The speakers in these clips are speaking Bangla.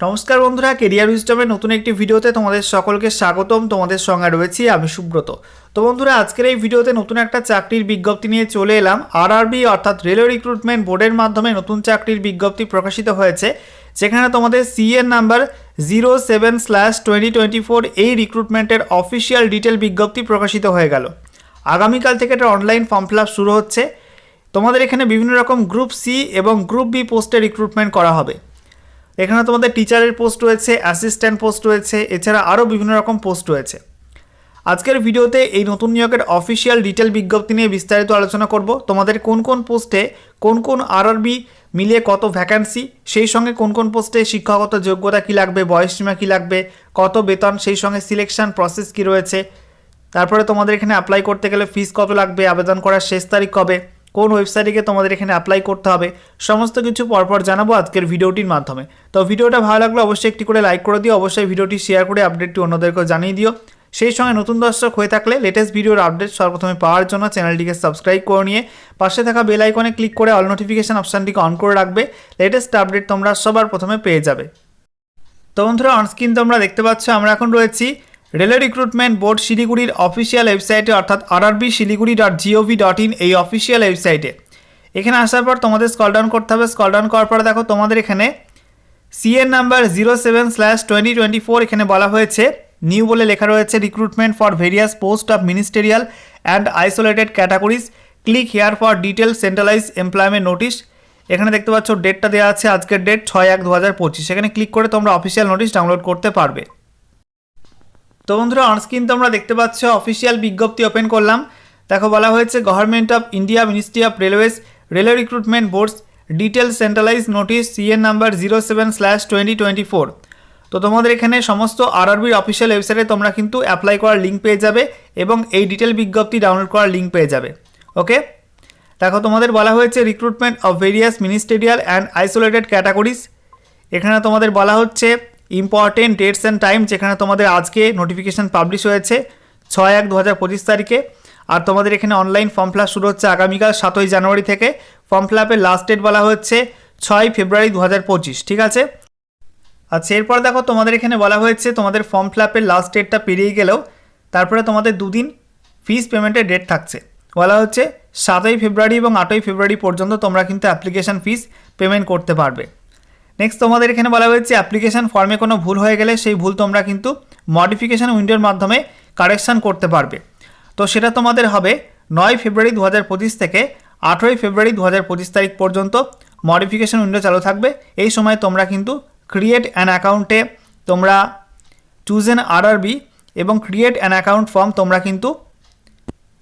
নমস্কার বন্ধুরা কেরিয়ার উইজডমের নতুন একটি ভিডিওতে তোমাদের সকলকে স্বাগতম। তোমাদের সঙ্গে রয়েছি আমি সুব্রত। তো বন্ধুরা, আজকের এই ভিডিওতে নতুন একটা চাকরির বিজ্ঞপ্তি নিয়ে চলে এলাম। আরআরবি অর্থাৎ রেলওয়ে রিক্রুটমেন্ট বোর্ডের মাধ্যমে নতুন চাকরির বিজ্ঞপ্তি প্রকাশিত হয়েছে, যেখানে তোমাদের CEN number zero seven slash twenty twenty four এই রিক্রুটমেন্টের অফিসিয়াল ডিটেল বিজ্ঞপ্তি প্রকাশিত হয়ে গেল। আগামীকাল থেকে এটা অনলাইন ফর্ম ফিল শুরু হচ্ছে। তোমাদের এখানে বিভিন্ন রকম গ্রুপ সি এবং গ্রুপ বি পোস্টে রিক্রুটমেন্ট করা হবে। এখানে তোমাদের টিচারের পোস্ট রয়েছে অ্যাসিস্ট্যান্ট পোস্ট রয়েছে, এছাড়া আরও বিভিন্ন রকম পোস্ট রয়েছে। আজকের ভিডিওতে এই নতুন নিয়োগের অফিসিয়াল ডিটেল বিজ্ঞপ্তি নিয়ে বিস্তারিত আলোচনা করব। তোমাদের কোন কোন পোস্টে কোন কোন আরআরবি মিলিয়ে কত ভ্যাকান্সি সেই সঙ্গে কোন কোন পোস্টে শিক্ষাগত যোগ্যতা কী লাগবে বয়সসীমা কী লাগবে, কত বেতন, সেই সঙ্গে সিলেকশন প্রসেস কী রয়েছে। তারপরে তোমাদের এখানে অ্যাপ্লাই করতে গেলে ফিস কত লাগবে, আবেদন করার শেষ তারিখ কবে কোন ওয়েবসাইটে গিয়ে তোমাদের এখানে অ্যাপ্লাই করতে হবে, সমস্ত কিছু পরপর জানাব আজকের ভিডিওটির মাধ্যমে। তো ভিডিওটা ভালো লাগলে অবশ্যই একটি করে লাইক করে দিও, অবশ্যই ভিডিওটি শেয়ার করে আপডেটটি অন্যদেরকেও জানিয়ে দিও। সেই সঙ্গে নতুন দর্শক হয়ে থাকলে লেটেস্ট ভিডিওর আপডেট সর্বপ্রথমে পাওয়ার জন্য চ্যানেলটিকে সাবস্ক্রাইব করে নিয়ে পাশে থাকা বেল আইকনে ক্লিক করে অল নোটিফিকেশন অপশানটিকে অন করে রাখবে লেটেস্ট আপডেট তোমরা সবার প্রথমে পেয়ে যাবে। তো বন্ধুরা অনস্ক্রিন তোমরা দেখতে পাচ্ছ, আমরা এখন রয়েছি রেলওয়ে রিক্রুটমেন্ট বোর্ড শিলিগুড়ির অফিসিয়াল ওয়েবসাইটে, অর্থাৎ RRB Siliguri dot gov dot in এই অফিসিয়াল ওয়েবসাইটে। এখানে আসার পর তোমাদের স্কল ডাউন করতে হবে। স্কল ডাউন করার পরে দেখো তোমাদের এখানে CEN number zero seven slash twenty twenty four এখানে বলা হয়েছে। নিউ বলে লেখা রয়েছে recruitment for various post of ministerial and isolated categories click here for detail centralise employment notice এখানে দেখতে পাচ্ছ ডেটটা দেওয়া আছে আজকের ডেট ছয় এক দু হাজার পঁচিশ। এখানে ক্লিক করে তোমরা অফিসিয়াল নোটিশ ডাউনলোড করতে পারবে। তো বন্ধুরা অনস্ক্রিন তোমরা দেখতে পাচ্ছ অফিসিয়াল বিজ্ঞপ্তি ওপেন করলাম। দেখো, বলা হয়েছে government of India ministry of railways railway recruitment boards detail centralise notice CEN number zero seven slash twenty twenty four তো তোমাদের এখানে সমস্ত আরআরবির অফিসিয়াল ওয়েবসাইটে তোমরা কিন্তু অ্যাপ্লাই করার লিঙ্ক পেয়ে যাবে এবং এই ডিটেল বিজ্ঞপ্তি ডাউনলোড করার লিঙ্ক পেয়ে যাবে। ওকে দেখো, তোমাদের বলা হয়েছে recruitment of various ministerial and isolated categories এখানে তোমাদের বলা হচ্ছে ইম্পর্টেন্ট ডেটস অ্যান্ড টাইম যেখানে তোমাদের আজকে নোটিফিকেশান পাবলিশ হয়েছে ছয় এক দু হাজার পঁচিশ তারিখে। আর তোমাদের এখানে অনলাইন ফর্ম ফিল শুরু হচ্ছে আগামীকাল সাতই জানুয়ারি থেকে। ফর্ম ফিল আপের লাস্ট ডেট বলা হচ্ছে ছয় ফেব্রুয়ারি দু হাজার পঁচিশ, ঠিক আছে? আচ্ছা এরপর দেখো তোমাদের এখানে বলা হয়েছে তোমাদের ফর্ম ফিল আপের লাস্ট ডেটটা পেরিয়ে গেলেও তারপরে তোমাদের দুদিন ফিস পেমেন্টের ডেট থাকছে। বলা হচ্ছে সাতই ফেব্রুয়ারি এবং আটই ফেব্রুয়ারি পর্যন্ত তোমরা কিন্তু অ্যাপ্লিকেশান ফিস পেমেন্ট করতে পারবে। নেক্সট তোমাদের এখানে বলা হয়েছে অ্যাপ্লিকেশান ফর্মে কোনো ভুল হয়ে গেলে সেই ভুল তোমরা কিন্তু মডিফিকেশান উইন্ডোর মাধ্যমে কারেকশান করতে পারবে। তো সেটা তোমাদের হবে নয় ফেব্রুয়ারি দু হাজার পঁচিশ থেকে আঠেরোই ফেব্রুয়ারি দু হাজার পঁচিশ তারিখ পর্যন্ত মডিফিকেশান উইন্ডো চালু থাকবে। এই সময় তোমরা কিন্তু ক্রিয়েট অ্যান অ্যাকাউন্টে তোমরা চুজ এন আরআরবি এবং ক্রিয়েট অ্যান অ্যাকাউন্ট ফর্ম তোমরা কিন্তু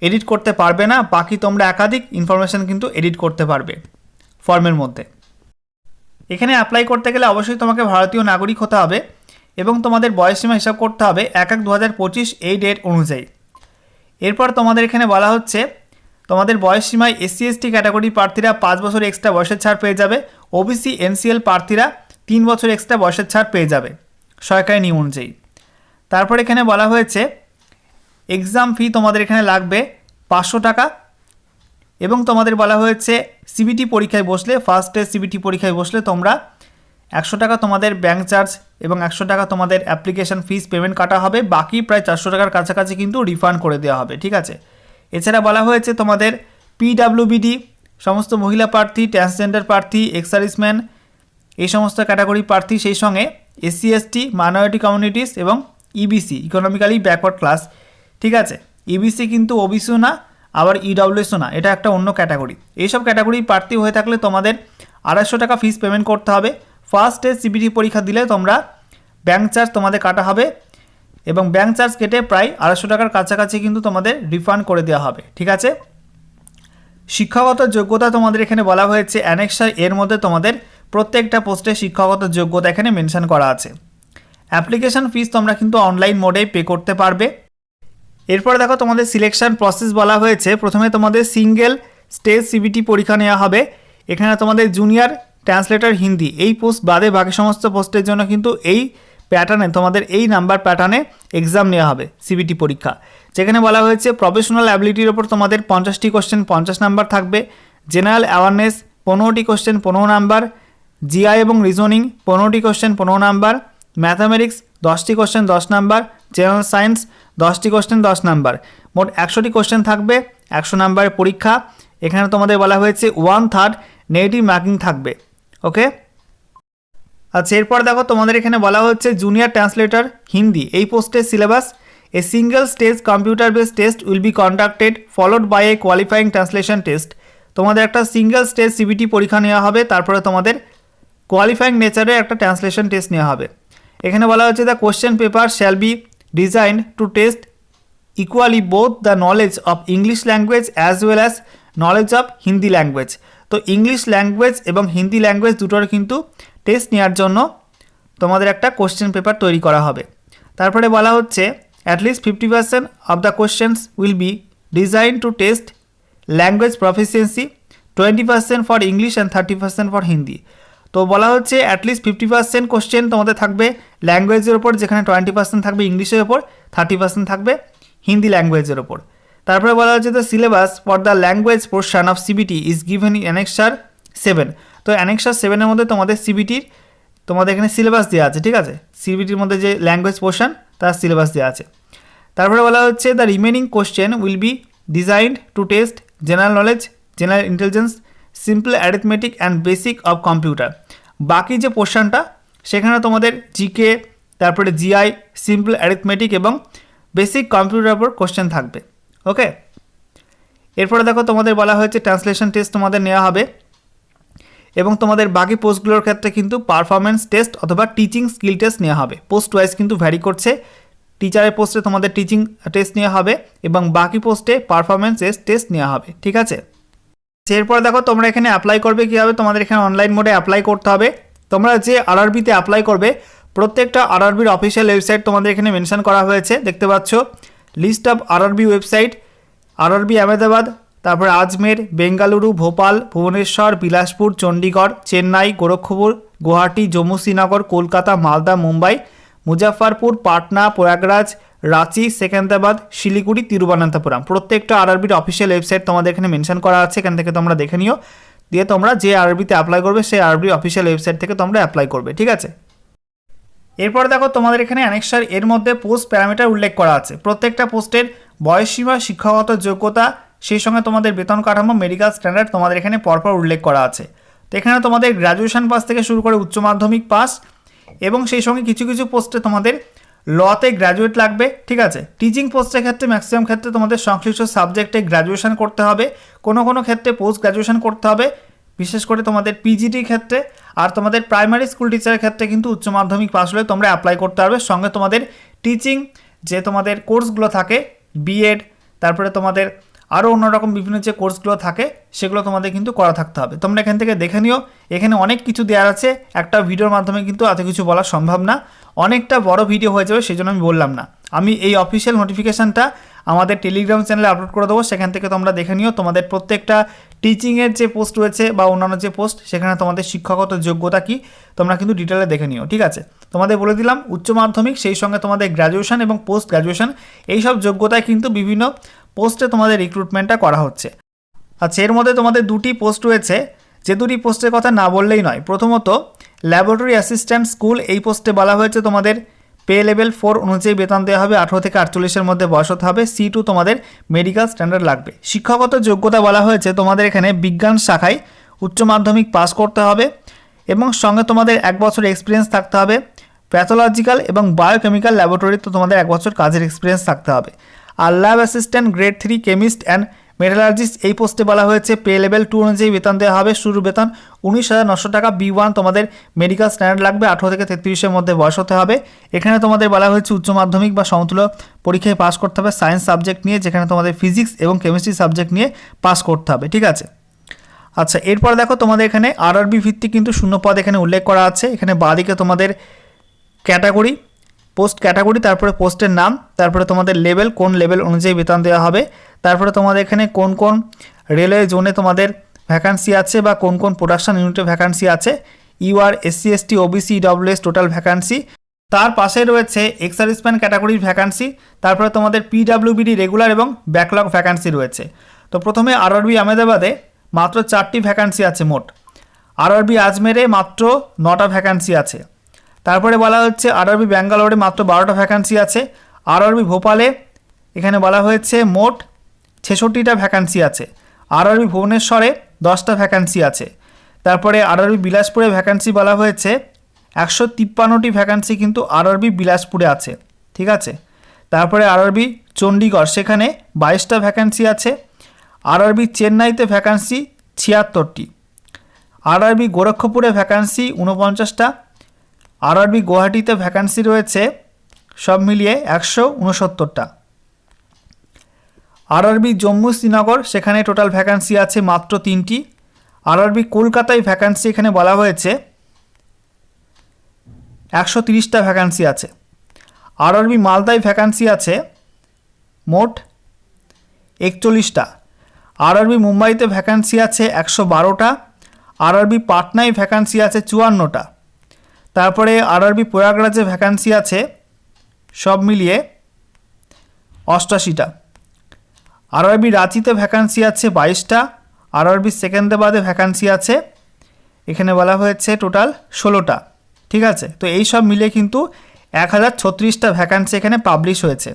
এডিট করতে পারবে না। বাকি তোমরা একাধিক ইনফরমেশান কিন্তু এডিট করতে পারবে ফর্মের মধ্যে। এখানে অ্যাপ্লাই করতে গেলে অবশ্যই তোমাকে ভারতীয় নাগরিক হতে হবে এবং তোমাদের বয়সসীমা হিসাব করতে হবে এক এক দু এই ডেট অনুযায়ী। এরপর তোমাদের এখানে বলা হচ্ছে, তোমাদের বয়সসীমায় এসসি এসটি ক্যাটাগরি প্রার্থীরা পাঁচ বছর এক্সট্রা বয়সের ছাড় পেয়ে যাবে। ওবিসি এনসিএল প্রার্থীরা তিন বছর এক্সট্রা বয়সের ছাড় পেয়ে যাবে সরকারি নিয়ম অনুযায়ী। তারপর এখানে বলা হয়েছে এক্সাম ফি তোমাদের এখানে লাগবে পাঁচশো টাকা। এবং তোমাদের বলা হয়েছে সিবিটি পরীক্ষায় বসলে ফার্স্টে সিবিটি পরীক্ষায় বসলে তোমরা একশো টাকা তোমাদের ব্যাঙ্ক চার্জ এবং একশো টাকা তোমাদের অ্যাপ্লিকেশন ফিস পেমেন্ট কাটা হবে। বাকি প্রায় চারশো টাকার কাছাকাছি কিন্তু রিফান্ড করে দেওয়া হবে, ঠিক আছে? এছাড়া বলা হয়েছে তোমাদের পিডাব্লিউবিডি সমস্ত মহিলা প্রার্থী ট্রান্সজেন্ডার প্রার্থী এক্সারিসম্যান এই সমস্ত ক্যাটাগরি প্রার্থী, সেই সঙ্গে এসসি এসটি মাইনরিটি কমিউনিটিস এবং ইবিসি ইকোনমিক্যালি ব্যাকওয়ার্ড ক্লাস ঠিক আছে? ইবিসি কিন্তু ওবিসিও না আবার ইডব্লিউএসও না, এটা একটা অন্য ক্যাটাগরি এইসব ক্যাটাগরি প্রার্থী হয়ে থাকলে তোমাদের আড়াইশো টাকা ফিস পেমেন্ট করতে হবে। ফার্স্ট ডে সিবিটি পরীক্ষা দিলে তোমরা ব্যাঙ্ক চার্জ তোমাদের কাটা হবে এবং ব্যাঙ্ক চার্জ কেটে প্রায় আড়াইশো টাকার কাছাকাছি কিন্তু তোমাদের রিফান্ড করে দেওয়া হবে, ঠিক আছে? শিক্ষাগত যোগ্যতা তোমাদের এখানে বলা হয়েছে অ্যানেক্সার এর মধ্যে তোমাদের প্রত্যেকটা পোস্টে শিক্ষাগত যোগ্যতা এখানে মেনশন করা আছে। অ্যাপ্লিকেশন ফিস তোমরা কিন্তু অনলাইন মোডেই পে করতে পারবে। এরপরে দেখো তোমাদের সিলেকশন প্রসেস বলা হয়েছে। প্রথমে তোমাদের সিঙ্গেল স্টেজ সিবিটি পরীক্ষা নেওয়া হবে। এখানে তোমাদের জুনিয়র ট্রান্সলেটর হিন্দি। এই পোস্ট বাদে বাকি সমস্ত পোস্টের জন্য কিন্তু এই প্যাটার্নে তোমাদের এই নাম্বার প্যাটার্নে এক্সাম নেওয়া হবে সিবিটি পরীক্ষা। যেখানে বলা হয়েছে প্রফেশনাল অ্যাবিলিটির ওপর তোমাদের পঞ্চাশটি কোশ্চেন পঞ্চাশ নাম্বার থাকবে। জেনারেল অ্যাওয়ারনেস পনেরোটি কোশ্চেন পনেরো নাম্বার জিআই এবং রিজনিং পনেরোটি কোশ্চেন পনেরো নাম্বার ম্যাথামেটিক্স দশটি কোশ্চেন দশ নাম্বার জেনারেল সায়েন্স দশটি কোশ্চেন দশ নাম্বার মোট একশোটি কোশ্চেন থাকবে, একশো নাম্বারের পরীক্ষা। এখানে তোমাদের বলা হয়েছে ওয়ান থার্ড নেগেটিভ মার্কিং থাকবে ওকে আচ্ছা এরপর দেখো তোমাদের এখানে বলা হচ্ছে জুনিয়র ট্রান্সলেটর হিন্দি। এই পোস্টের syllabus a single stage computer base test will be conducted followed by a qualifying translation test তোমাদের একটা সিঙ্গেল স্টেজ সিবিটি পরীক্ষা নেওয়া হবে, তারপরে তোমাদের কোয়ালিফাইং নেচারের একটা ট্রান্সলেশন টেস্ট নেওয়া হবে। এখানে বলা হচ্ছে the question paper shall be designed to test equally both the knowledge of English language as well as knowledge of Hindi language তো ইংলিশ ল্যাঙ্গুয়েজ এবং হিন্দি ল্যাঙ্গুয়েজ দুটোর কিন্তু টেস্ট নেওয়ার জন্য তোমাদের একটা কোশ্চেন পেপার তৈরি করা হবে। তারপরে বলা হচ্ছে at least fifty percent of the questions will be design to test language proficiency twenty percent for English and thirty percent for Hindi তো বলা হচ্ছে অ্যাটলিস্ট ফিফটি পার্সেন্ট কোশ্চেন তোমাদের থাকবে ল্যাঙ্গুয়েজের ওপর যেখানে টোয়েন্টি পার্সেন্ট থাকবে ইংলিশের ওপর থার্টি পার্সেন্ট থাকবে হিন্দি ল্যাঙ্গুয়েজের ওপর তারপরে বলা হচ্ছে the syllabus for the language portion of CBT is given in annexure seven তো অ্যানেক্সার সেভেনের মধ্যে তোমাদের সিবিটির তোমাদের এখানে সিলেবাস দেওয়া আছে, ঠিক আছে? সিবিটির মধ্যে যে ল্যাঙ্গুয়েজ পোর্শন তার সিলেবাস দেওয়া আছে। তারপরে বলা হচ্ছে the remaining question will be designed to test general knowledge general intelligence simple arithmetic and basic of computer বাকি যে পোর্শনটা সেখানে তোমাদের জিকে তারপরে জিআই সিম্পল অ্যারিথমেটিক এবং বেসিক কম্পিউটার উপর কোশ্চেন থাকবে ওকে এরপরে দেখো তোমাদের বলা হয়েছে ট্রান্সলেশন টেস্ট তোমাদের নেওয়া হবে এবং তোমাদের বাকি পোস্টগুলোর ক্ষেত্রে কিন্তু পারফরমেন্স টেস্ট অথবা টিচিং স্কিল টেস্ট নেওয়া হবে। পোস্ট ওয়াইজ কিন্তু ভ্যারি করছে টিচারের পোস্টে তোমাদের টিচিং টেস্ট নেওয়া হবে এবং বাকি পোস্টে পারফরমেন্স টেস্ট নেওয়া হবে, ঠিক আছে? এরপর দেখো তোমরা এখানে অ্যাপ্লাই করবে কীভাবে? তোমাদের এখানে অনলাইন মোডে অ্যাপ্লাই করতে হবে। তোমরা যে আরআরবিতে অ্যাপ্লাই করবে, প্রত্যেকটা আরআরবির অফিসিয়াল ওয়েবসাইট তোমাদের এখানে মেনশন করা হয়েছে। দেখতে পাচ্ছ? List of RRB website RRB Ahmedabad, তারপরে আজমের, বেঙ্গালুরু, ভোপাল, ভুবনেশ্বর, বিলাসপুর চণ্ডীগড় চেন্নাই, গোরক্ষপুর, গুয়াহাটি, জম্মু শ্রীনগর, কলকাতা, মালদা, মুম্বাই মুজাফরপুর পাটনা, প্রয়াগরাজ রাঁচি সেকেন্দ্রাবাদ শিলিগুড়ি, তিরুবনন্তপুরম। প্রত্যেকটা আরআরবির অফিসিয়াল ওয়েবসাইট তোমাদের এখানে মেনশন করা আছে, এখান থেকে তোমরা দেখে নিও। দিয়ে তোমরা যে আরবিতে অ্যাপ্লাই করবে, সেই আরবি অফিসিয়াল ওয়েবসাইট থেকে তোমরা অ্যাপ্লাই করবে, ঠিক আছে? এরপর দেখো তোমাদের এখানে অ্যানেক্সার এর মধ্যে পোস্ট প্যারামিটার উল্লেখ করা আছে। প্রত্যেকটা পোস্টের বয়সসীমা শিক্ষাগত যোগ্যতা, সেই সঙ্গে তোমাদের বেতন কাঠামো মেডিকেল স্ট্যান্ডার্ড তোমাদের এখানে পরপর উল্লেখ করা আছে। তো এখানে তোমাদের গ্র্যাজুয়েশন পাস থেকে শুরু করে উচ্চ মাধ্যমিক পাস এবং সেই সঙ্গে কিছু কিছু পোস্টে তোমাদের লতে গ্র্যাজুয়েট লাগবে, ঠিক আছে? টিচিং পোস্টের ক্ষেত্রে ম্যাক্সিমাম ক্ষেত্রে তোমাদের সংশ্লিষ্ট সাবজেক্টে গ্র্যাজুয়েশান করতে হবে। কোনো কোনো ক্ষেত্রে পোস্ট গ্র্যাজুয়েশন করতে হবে। বিশেষ করে তোমাদের পিজিটির ক্ষেত্রে আর তোমাদের প্রাইমারি স্কুল টিচারের ক্ষেত্রে কিন্তু উচ্চ মাধ্যমিক পাস হলে তোমরা অ্যাপ্লাই করতে পারবে। সঙ্গে তোমাদের টিচিং যে তোমাদের কোর্সগুলো থাকে বিএড তারপরে তোমাদের আরও অন্যরকম বিভিন্ন যে কোর্সগুলো থাকে, সেগুলো তোমাদের কিন্তু করা থাকতে হবে। তোমরা এখান থেকে দেখে নিও। এখানে অনেক কিছু দেওয়ার আছে। একটা ভিডিওর মাধ্যমে কিন্তু এত কিছু বলা সম্ভব না। অনেকটা বড় ভিডিও হয়ে যাবে সেই জন্য আমি বললাম না। আমি এই অফিসিয়াল নোটিফিকেশানটা আমাদের টেলিগ্রাম চ্যানেলে আপলোড করে দেবো। সেখান থেকে তোমরা দেখে নিও। তোমাদের প্রত্যেকটা টিচিংয়ের যে পোস্ট রয়েছে বা অন্যান্য যে পোস্ট সেখানে তোমাদের শিক্ষাগত যোগ্যতা কী, তোমরা কিন্তু ডিটেলে দেখে নিও। ঠিক আছে? তোমাদের বলে দিলাম, উচ্চ মাধ্যমিক, সেই সঙ্গে তোমাদের গ্র্যাজুয়েশন এবং পোস্ট গ্র্যাজুয়েশন এইসব যোগ্যতায় কিন্তু বিভিন্ন পোস্টে তোমাদের রিক্রুটমেন্টটা করা হচ্ছে। আচ্ছা এর মধ্যে তোমাদের দুটি পোস্ট রয়েছে, যে দুটি পোস্টের কথা না বললেই নয়। প্রথমত ল্যাবরেটরি অ্যাসিস্ট্যান্ট স্কুল এই পোস্টে বলা হয়েছে তোমাদের পে লেভেল ফোর অনুযায়ী বেতন দেওয়া হবে, আঠেরো থেকে আটচল্লিশের মধ্যে বয়স হতে হবে সি টু তোমাদের মেডিকেল স্ট্যান্ডার্ড লাগবে। শিক্ষাগত যোগ্যতা বলা হয়েছে, তোমাদের এখানে বিজ্ঞান শাখায় উচ্চ মাধ্যমিক পাস করতে হবে এবং সঙ্গে তোমাদের এক বছর এক্সপিরিয়েন্স থাকতে হবে। প্যাথোলজিক্যাল এবং বায়োকেমিক্যাল ল্যাবরেটরিতে তোমাদের এক বছর কাজের এক্সপিরিয়েন্স থাকতে হবে। আর lab assistant grade three chemist and metallurgist, এই পোস্টে বলা হয়েছে, পে লেভেল টু অনুযায়ী বেতন দেওয়া হবে। শুরু বেতন উনিশ হাজার নশো টাকা, বি ওয়ান তোমাদের মেডিকেল স্ট্যান্ডার্ড লাগবে। আঠেরো থেকে তেত্রিশের মধ্যে বয়স হতে হবে। এখানে তোমাদের বলা হয়েছে, উচ্চ মাধ্যমিক বা সমতুল্য পরীক্ষায় পাস করতে হবে সায়েন্স সাবজেক্ট নিয়ে, যেখানে তোমাদের ফিজিক্স এবং কেমিস্ট্রি সাবজেক্ট নিয়ে পাস করতে হবে, ঠিক আছে? আচ্ছা এরপর দেখো তোমাদের এখানে আরআরবি ভিত্তিক কিন্তু শূন্যপদ এখানে উল্লেখ করা আছে। এখানে বাদিকে তোমাদের ক্যাটাগরি পোস্ট ক্যাটাগরি তারপরে পোস্টের নাম, তারপরে তোমাদের লেভেল কোন লেভেল অনুযায়ী বেতন দেওয়া হবে, তারপরে তোমাদের এখানে কোন কোন রেলওয়ে জোনে তোমাদের ভ্যাকান্সি আছে বা কোন কোন প্রোডাকশন ইউনিটে ভ্যাকান্সি আছে UR SC ST OBC WS total vacancy তার পাশে রয়েছে এক্সারিসম্যান ক্যাটাগরির ভ্যাকান্সি তারপরে তোমাদের পিডাব্লিউবিডি রেগুলার এবং ব্যাকলগ ভ্যাকান্সি রয়েছে। তো প্রথমে আরআরবি আহমেদাবাদে মাত্র চারটি ভ্যাকান্সি আছে মোট। আরআরবি আজমেরে মাত্র নটা ভ্যাকান্সি আছে। তারপরে বলা হচ্ছে আরআরবি ব্যাঙ্গালোরে মাত্র বারোটা ভ্যাকান্সি আছে। আরআরবি ভোপালে এখানে বলা হয়েছে মোট ছেষট্টিটা ভ্যাকান্সি আছে। আরআরবি ভুবনেশ্বরে দশটা ভ্যাকান্সি আছে। তারপরে আরআরবি বিলাসপুরে ভ্যাকান্সি বলা হয়েছে, একশো তিপ্পান্নটি ভ্যাকান্সি কিন্তু আরআরবি বিলাসপুরে আছে। ঠিক আছে? তারপরে আরআরবি চণ্ডীগড়, সেখানে বাইশটা ভ্যাকান্সি আছে। আরআরবি চেন্নাইতে ভ্যাকান্সি ছিয়াত্তরটি। আরআরবি গোরক্ষপুরে ভ্যাকান্সি উনপঞ্চাশটা আরআরবি গুয়াহাটিতে ভ্যাকান্সি রয়েছে সব মিলিয়ে একশো উনসত্তরটা। আরআরবি জম্মু শ্রীনগর, সেখানে টোটাল ভ্যাকান্সি আছে মাত্র তিনটি। আরআরবি কলকাতায় ভ্যাকান্সি এখানে বলা হয়েছে একশো তিরিশটা ভ্যাকান্সি আছে। আরআরবি মালদায় ভ্যাকান্সি আছে মোট একচল্লিশটা। আরআরবি মুম্বাইতে ভ্যাকান্সি আছে একশো বারোটা। আরআরবি পাটনায় ভ্যাকান্সি আছে চুয়ান্নটা। তারপরে আরআরবি প্রয়াগরাজে ভ্যাকান্সি আছে, সব মিলিয়ে অষ্টাশিটা। আরআরবি রাঁচিতে ভ্যাকান্সি আছে বাইশটা, আরআরবি সেকেন্দ্রাবাদে ভ্যাকান্সি আছে, এখানে বলা হয়েছে টোটাল ষোলোটা, ঠিক আছে? তো এই সব মিলে কিন্তু এক হাজার ছত্রিশটা ভ্যাকান্সি এখানে পাবলিশ হয়েছে।